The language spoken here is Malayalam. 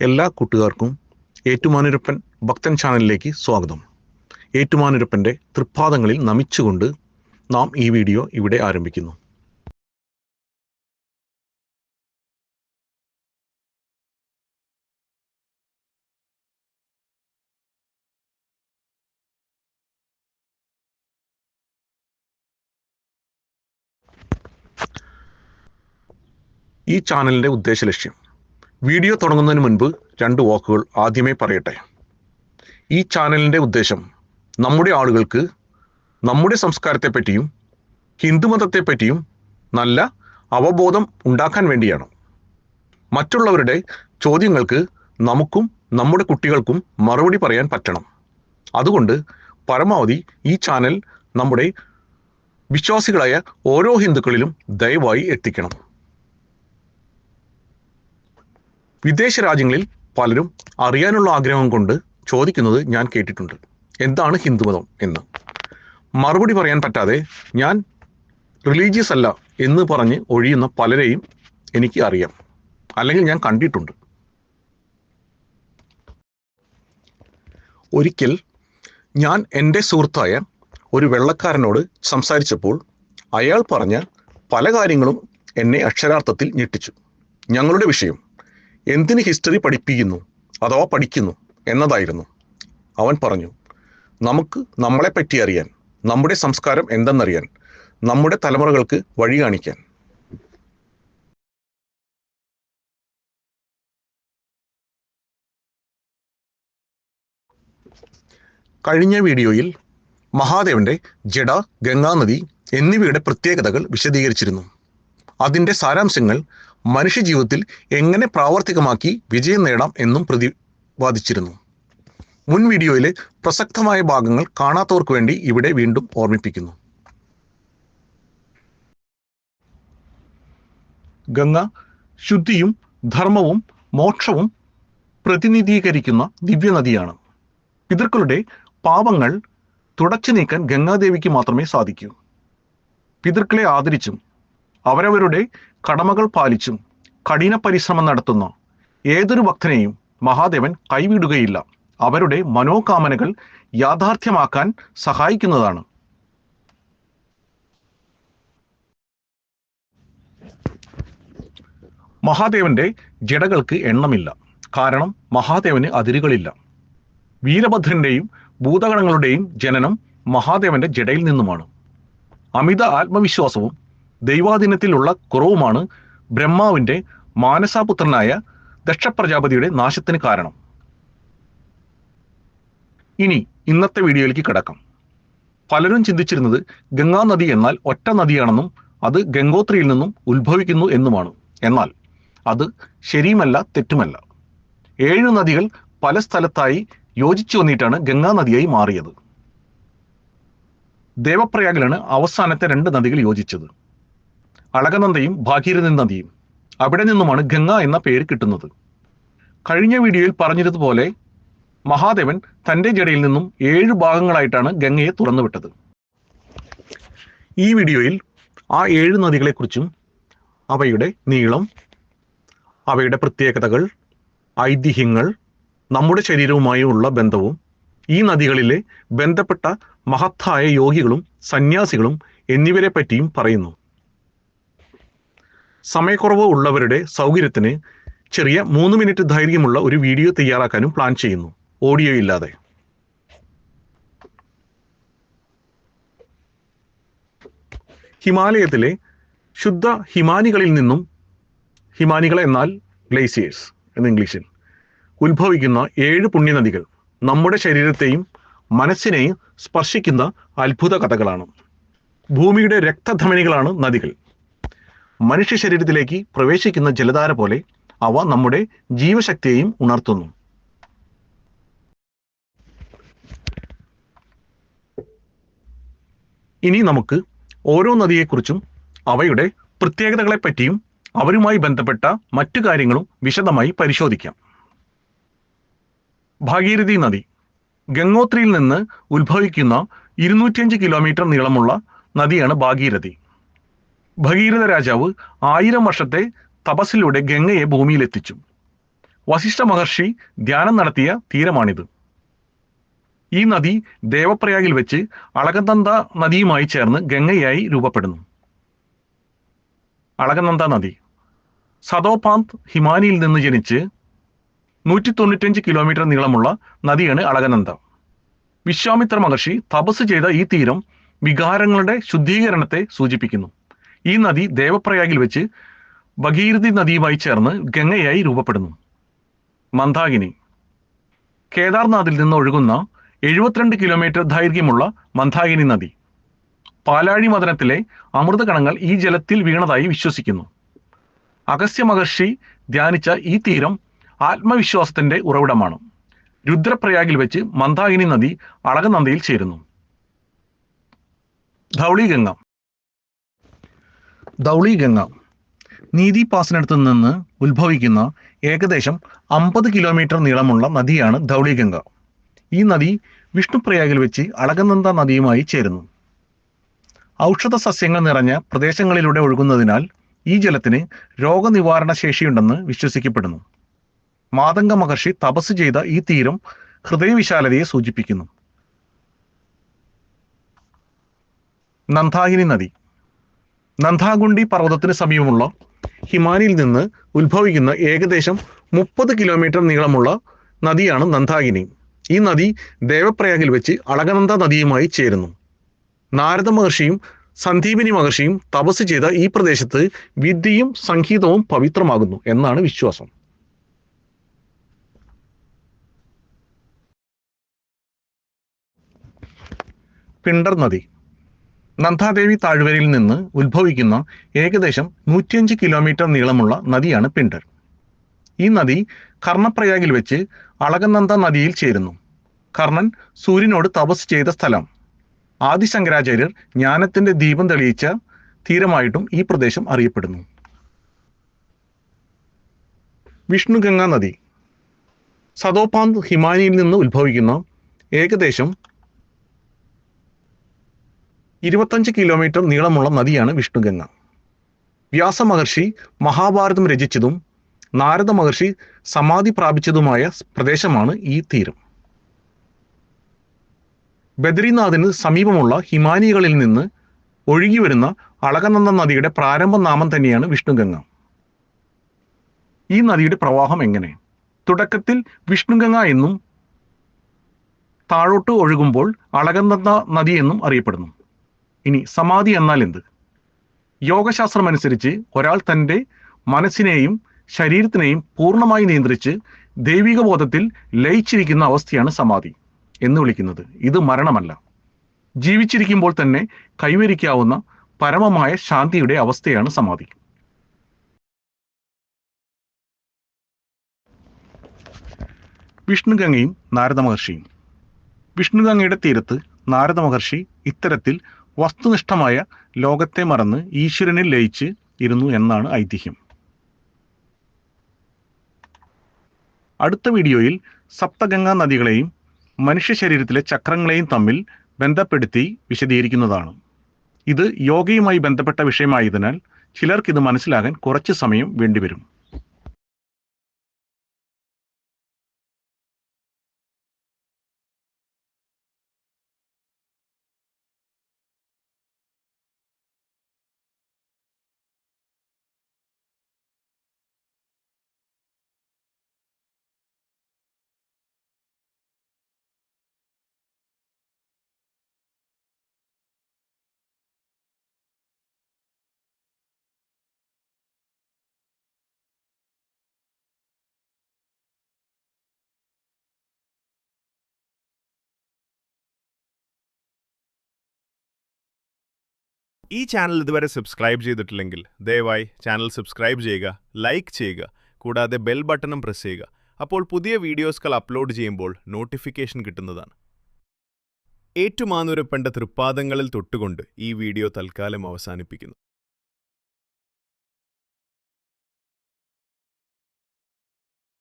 എല്ലാ കൂട്ടുകാർക്കും ഏറ്റുമാനൂരപ്പൻ ഭക്തൻ ചാനലിലേക്ക് സ്വാഗതം. ഏറ്റുമാനൂരപ്പന്റെ തൃപ്പാദങ്ങളിൽ നമിച്ചുകൊണ്ട് നാം ഈ വീഡിയോ ഇവിടെ ആരംഭിക്കുന്നു. ഈ ചാനലിന്റെ ഉദ്ദേശ ലക്ഷ്യം വീഡിയോ തുടങ്ങുന്നതിന് മുൻപ് രണ്ട് വാക്കുകൾ ആദ്യമേ പറയട്ടെ. ഈ ചാനലിന്റെ ഉദ്ദേശം നമ്മുടെ ആളുകൾക്ക് നമ്മുടെ സംസ്കാരത്തെപ്പറ്റിയും ഹിന്ദുമതത്തെപ്പറ്റിയും നല്ല അവബോധം ഉണ്ടാക്കാൻ വേണ്ടിയാണ്. മറ്റുള്ളവരുടെ ചോദ്യങ്ങൾക്ക് നമുക്കും നമ്മുടെ കുട്ടികൾക്കും മറുപടി പറയാൻ പറ്റണം. അതുകൊണ്ട് പരമാവധി ഈ ചാനൽ നമ്മുടെ വിശ്വാസികളായ ഓരോ ഹിന്ദുക്കളിലും ദയവായി എത്തിക്കണം. വിദേശ രാജ്യങ്ങളിൽ പലരും അറിയാനുള്ള ആഗ്രഹം കൊണ്ട് ചോദിക്കുന്നത് ഞാൻ കേട്ടിട്ടുണ്ട്. എന്താണ് ഹിന്ദുമതം എന്ന്? മറുപടി പറയാൻ പറ്റാതെ ഞാൻ റിലീജിയസ് അല്ല എന്ന് പറഞ്ഞ് ഒഴിയുന്ന പലരെയും എനിക്ക് അറിയാം. അല്ലെങ്കിൽ ഞാൻ കണ്ടിട്ടുണ്ട്. ഒരിക്കൽ ഞാൻ എന്റെ സുഹൃത്തായ ഒരു വെള്ളക്കാരനോട് സംസാരിച്ചപ്പോൾ അയാൾ പറഞ്ഞ പല കാര്യങ്ങളും എന്നെ അക്ഷരാർത്ഥത്തിൽ ഞെട്ടിച്ചു. ഞങ്ങളുടെ വിഷയം എന്തിന് ഹിസ്റ്ററി പഠിപ്പിക്കുന്നു? അഥവാ പഠിക്കുന്നു എന്നതായിരുന്നു. അവൻ പറഞ്ഞു നമുക്ക് നമ്മളെ പറ്റി അറിയാൻ നമ്മുടെ സംസ്കാരം എന്തെന്നറിയാൻ നമ്മുടെ തലമുറകൾക്ക് വഴി കാണിക്കാൻ. കഴിഞ്ഞ വീഡിയോയിൽ മഹാദേവന്റെ ജഡ ഗംഗാനദി എന്നിവയുടെ പ്രത്യേകതകൾ വിശദീകരിച്ചിരുന്നു. അതിന്റെ സാരാംശങ്ങൾ മനുഷ്യജീവിതത്തിൽ എങ്ങനെ പ്രാവർത്തികമാക്കി വിജയം നേടാം എന്നും പ്രതിപാദിച്ചിരുന്നു. മുൻ വീഡിയോയിലെ പ്രസക്തമായ ഭാഗങ്ങൾ കാണാത്തവർക്ക് വേണ്ടി ഇവിടെ വീണ്ടും ഓർമ്മിപ്പിക്കുന്നു. ഗംഗ ശുദ്ധിയും ധർമ്മവും മോക്ഷവും പ്രതിനിധീകരിക്കുന്ന ദിവ്യനദിയാണ്. പിതൃക്കളുടെ പാപങ്ങൾ തുടച്ചു നീക്കാൻ ഗംഗാദേവിക്ക് മാത്രമേ സാധിക്കൂ. പിതൃക്കളെ ആദരിച്ചും അവരവരുടെ കടമകൾ പാലിച്ചും കഠിന പരിശ്രമം നടത്തുന്ന ഏതൊരു ഭക്തനെയും മഹാദേവൻ കൈവിടുകയില്ല. അവരുടെ മനോകാമനകൾ യാഥാർത്ഥ്യമാക്കാൻ സഹായിക്കുന്നതാണ്. മഹാദേവന്റെ ജടകൾക്ക് എണ്ണമില്ല. കാരണം മഹാദേവന് അതിരുകളില്ല. വീരഭദ്രന്റെയും ഭൂതഗണങ്ങളുടെയും ജനനം മഹാദേവന്റെ ജടയിൽ നിന്നുമാണ്. അമിത ആത്മവിശ്വാസവും ദൈവാധീനത്തിലുള്ള കുറവുമാണ് ബ്രഹ്മാവിന്റെ മാനസാപുത്രനായ ദക്ഷപ്രജാപതിയുടെ നാശത്തിന് കാരണം. ഇനി ഇന്നത്തെ വീഡിയോയിലേക്ക് കിടക്കാം. പലരും ചിന്തിച്ചിരുന്നത് ഗംഗാ നദി എന്നാൽ ഒറ്റ നദിയാണെന്നും അത് ഗംഗോത്രിയിൽ നിന്നും ഉത്ഭവിക്കുന്നു എന്നുമാണ്. എന്നാൽ അത് ശരിയുമല്ല തെറ്റുമല്ല. ഏഴ് നദികൾ പല സ്ഥലത്തായി യോജിച്ചു വന്നിട്ടാണ് ഗംഗാ നദിയായി മാറിയത്. ദേവപ്രയാഗിലാണ് അവസാനത്തെ രണ്ട് നദികൾ യോജിച്ചത്. അളകനന്ദയും ഭാഗീരഥി നദിയും. അവിടെ നിന്നുമാണ് ഗംഗ എന്ന പേര് കിട്ടുന്നത്. കഴിഞ്ഞ വീഡിയോയിൽ പറഞ്ഞിരുന്നതുപോലെ മഹാദേവൻ തന്റെ ജടയിൽ നിന്നും ഏഴ് ഭാഗങ്ങളായിട്ടാണ് ഗംഗയെ തുറന്നുവിട്ടത്. ഈ വീഡിയോയിൽ ആ ഏഴ് നദികളെക്കുറിച്ചും അവയുടെ നീളം അവയുടെ പ്രത്യേകതകൾ ഐതിഹ്യങ്ങൾ നമ്മുടെ ശരീരവുമായുള്ള ബന്ധവും ഈ നദികളിലെ ബന്ധപ്പെട്ട മഹത്തായ യോഗികളും സന്യാസികളും എന്നിവരെ പറ്റിയും പറയുന്നു. സമയക്കുറവ് ഉള്ളവരുടെ സൗകര്യത്തിന് ചെറിയ മൂന്ന് മിനിറ്റ് ദൈർഘ്യമുള്ള ഒരു വീഡിയോ തയ്യാറാക്കാനും പ്ലാൻ ചെയ്യുന്നു. ഓഡിയോ ഇല്ലാതെ. ഹിമാലയത്തിലെ ശുദ്ധ ഹിമാനികളിൽ നിന്നും ഹിമാനികൾ എന്നാൽ ഗ്ലേസിയേഴ്സ് എന്ന് ഇംഗ്ലീഷിൽ ഉത്ഭവിക്കുന്ന ഏഴ് പുണ്യനദികൾ നമ്മുടെ ശരീരത്തെയും മനസ്സിനെയും സ്പർശിക്കുന്ന അത്ഭുത കഥകളാണ്. ഭൂമിയുടെ രക്തധമനികളാണ് നദികൾ. മനുഷ്യ ശരീരത്തിലേക്ക് പ്രവേശിക്കുന്ന ജലധാര പോലെ അവ നമ്മുടെ ജീവശക്തിയെയും ഉണർത്തുന്നു. ഇനി നമുക്ക് ഓരോ നദിയെക്കുറിച്ചും അവയുടെ പ്രത്യേകതകളെപ്പറ്റിയും അവരുമായി ബന്ധപ്പെട്ട മറ്റു കാര്യങ്ങളും വിശദമായി പരിശോധിക്കാം. ഭാഗീരഥി നദി ഗംഗോത്രിയിൽ നിന്ന് ഉത്ഭവിക്കുന്ന ഇരുന്നൂറ്റിയഞ്ച് കിലോമീറ്റർ നീളമുള്ള നദിയാണ് ഭാഗീരഥി. ഭഗീരഥ രാജാവ് ആയിരം വർഷത്തെ തപസ്സിലൂടെ ഗംഗയെ ഭൂമിയിലെത്തിച്ചു. വസിഷ്ഠ മഹർഷി ധ്യാനം നടത്തിയ തീരമാണിത്. ഈ നദി ദേവപ്രയാഗിൽ വെച്ച് അളകനന്ദ നദിയുമായി ചേർന്ന് ഗംഗയായി രൂപപ്പെടുന്നു. അളകനന്ദ നദി. സദോപാന്ത് ഹിമാനിയിൽ നിന്ന് ജനിച്ച് നൂറ്റി തൊണ്ണൂറ്റഞ്ച് കിലോമീറ്റർ നീളമുള്ള നദിയാണ് അളകനന്ദ. വിശ്വാമിത്ര മഹർഷി തപസ് ചെയ്ത ഈ തീരം വികാരങ്ങളുടെ ശുദ്ധീകരണത്തെ സൂചിപ്പിക്കുന്നു. ഈ നദി ദേവപ്രയാഗിൽ വെച്ച് ഭഗീരഥി നദിയുമായി ചേർന്ന് ഗംഗയായി രൂപപ്പെടുന്നു. മന്ദാകിനി. കേദാർനാഥിൽ നിന്ന് ഒഴുകുന്ന എഴുപത്തിരണ്ട് കിലോമീറ്റർ ദൈർഘ്യമുള്ള മന്ദാകിനി നദി. പാലാഴി മദനത്തിലെ അമൃതകണങ്ങൾ ഈ ജലത്തിൽ വീണതായി വിശ്വസിക്കുന്നു. അഗസ്ത്യ മഹർഷി ധ്യാനിച്ച ഈ തീരം ആത്മവിശ്വാസത്തിന്റെ ഉറവിടമാണ്. രുദ്രപ്രയാഗിൽ വെച്ച് മന്ദാകിനി നദി അളകനന്ദയിൽ ചേരുന്നു. ധൗളിഗംഗ ധൗളിഗംഗ നീതി പാസിനടുത്ത് നിന്ന് ഉത്ഭവിക്കുന്ന ഏകദേശം അമ്പത് കിലോമീറ്റർ നീളമുള്ള നദിയാണ് ധൗളിഗംഗ ഈ നദി വിഷ്ണുപ്രയാഗിൽ വെച്ച് അളകനന്ദ നദിയുമായി ചേരുന്നു. ഔഷധ സസ്യങ്ങൾ നിറഞ്ഞ പ്രദേശങ്ങളിലൂടെ ഒഴുകുന്നതിനാൽ ഈ ജലത്തിന് രോഗനിവാരണ ശേഷിയുണ്ടെന്ന് വിശ്വസിക്കപ്പെടുന്നു. മാതംഗ മഹർഷി തപസ് ചെയ്ത ഈ തീരം ഹൃദയവിശാലതയെ സൂചിപ്പിക്കുന്നു. നന്ദാഹിനി നദി. നന്ദാഗുണ്ടി പർവതത്തിന് സമീപമുള്ള ഹിമാനിയിൽ നിന്ന് ഉത്ഭവിക്കുന്ന ഏകദേശം മുപ്പത് കിലോമീറ്റർ നീളമുള്ള നദിയാണ് നന്ദാഗിനി ഈ നദി ദേവപ്രയാഗിൽ വെച്ച് അളകനന്ദ നദിയുമായി ചേരുന്നു. നാരദ മഹർഷിയും സന്ദീപിനി മഹർഷിയും തപസ് ചെയ്ത ഈ പ്രദേശത്ത് വിദ്യയും സംഗീതവും പവിത്രമാകുന്നു എന്നാണ് വിശ്വാസം. പിണ്ടർ നദി. നന്ദാദേവി താഴ്വരയിൽ നിന്ന് ഉത്ഭവിക്കുന്ന ഏകദേശം നൂറ്റിയഞ്ച് കിലോമീറ്റർ നീളമുള്ള നദിയാണ് പിണ്ടർ. ഈ നദി കർണപ്രയാഗിൽ വെച്ച് അളകനന്ദ നദിയിൽ ചേരുന്നു. കർണൻ സൂര്യനോട് തപസ് ചെയ്ത സ്ഥലം. ആദിശങ്കരാചാര്യർ ജ്ഞാനത്തിന്റെ ദീപം തെളിയിച്ച തീരമായിട്ടും ഈ പ്രദേശം അറിയപ്പെടുന്നു. വിഷ്ണുഗംഗ നദി. സദോപാന്ത് ഹിമാനിയിൽ നിന്ന് ഉത്ഭവിക്കുന്ന ഏകദേശം ഇരുപത്തഞ്ച് കിലോമീറ്റർ നീളമുള്ള നദിയാണ് വിഷ്ണുഗംഗ. വ്യാസ മഹർഷി മഹാഭാരതം രചിച്ചതും നാരദ മഹർഷി സമാധി പ്രാപിച്ചതുമായ പ്രദേശമാണ് ഈ തീരം. ബദ്രിനാഥിന് സമീപമുള്ള ഹിമാനികളിൽ നിന്ന് ഒഴുകി വരുന്ന അളകനന്ദ നദിയുടെ പ്രാരംഭ നാമം തന്നെയാണ് വിഷ്ണുഗംഗ. ഈ നദിയുടെ പ്രവാഹം എങ്ങനെ? തുടക്കത്തിൽ വിഷ്ണുഗംഗ എന്നും താഴോട്ട് ഒഴുകുമ്പോൾ അളകനന്ദ നദി എന്നും അറിയപ്പെടുന്നു. ഇനി സമാധി എന്നാൽ എന്ത്? യോഗശാസ്ത്രമനുസരിച്ച് ഒരാൾ തന്റെ മനസ്സിനെയും ശരീരത്തിനെയും പൂർണമായി നിയന്ത്രിച്ച് ദൈവിക ബോധത്തിൽ ലയിച്ചിരിക്കുന്ന അവസ്ഥയാണ് സമാധി എന്ന് വിളിക്കുന്നത്. ഇത് മരണമല്ല. ജീവിച്ചിരിക്കുമ്പോൾ തന്നെ കൈവരിക്കാവുന്ന പരമമായ ശാന്തിയുടെ അവസ്ഥയാണ് സമാധി. വിഷ്ണുഗംഗയും നാരദ മഹർഷിയും വിഷ്ണുഗംഗയുടെ തീരത്ത് നാരദ മഹർഷി ഇത്തരത്തിൽ വസ്തുനിഷ്ഠമായ ലോകത്തെ മറന്ന് ഈശ്വരനിൽ ലയിച്ച് ഇരുന്നു എന്നാണ് ഐതിഹ്യം. അടുത്ത വീഡിയോയിൽ സപ്തഗംഗാ നദികളെയും മനുഷ്യ ശരീരത്തിലെ ചക്രങ്ങളെയും തമ്മിൽ ബന്ധപ്പെടുത്തി വിശദീകരിക്കുന്നതാണ്. ഇത് യോഗയുമായി ബന്ധപ്പെട്ട വിഷയമായതിനാൽ ചിലർക്കിത് മനസ്സിലാകാൻ കുറച്ച് സമയം വേണ്ടിവരും. ഈ ചാനൽ ഇതുവരെ സബ്സ്ക്രൈബ് ചെയ്തിട്ടില്ലെങ്കിൽ ദയവായി ചാനൽ സബ്സ്ക്രൈബ് ചെയ്യുക ലൈക്ക് ചെയ്യുക കൂടാതെ ബെൽ ബട്ടണും പ്രസ് ചെയ്യുക. അപ്പോൾ പുതിയ വീഡിയോസുകൾ അപ്ലോഡ് ചെയ്യുമ്പോൾ നോട്ടിഫിക്കേഷൻ കിട്ടുന്നതാണ്. ഏറ്റുമാനൂരപ്പന്റെ തൃപ്പാദങ്ങളിൽ തൊട്ടുകൊണ്ട് ഈ വീഡിയോ തൽക്കാലം അവസാനിപ്പിക്കുന്നു.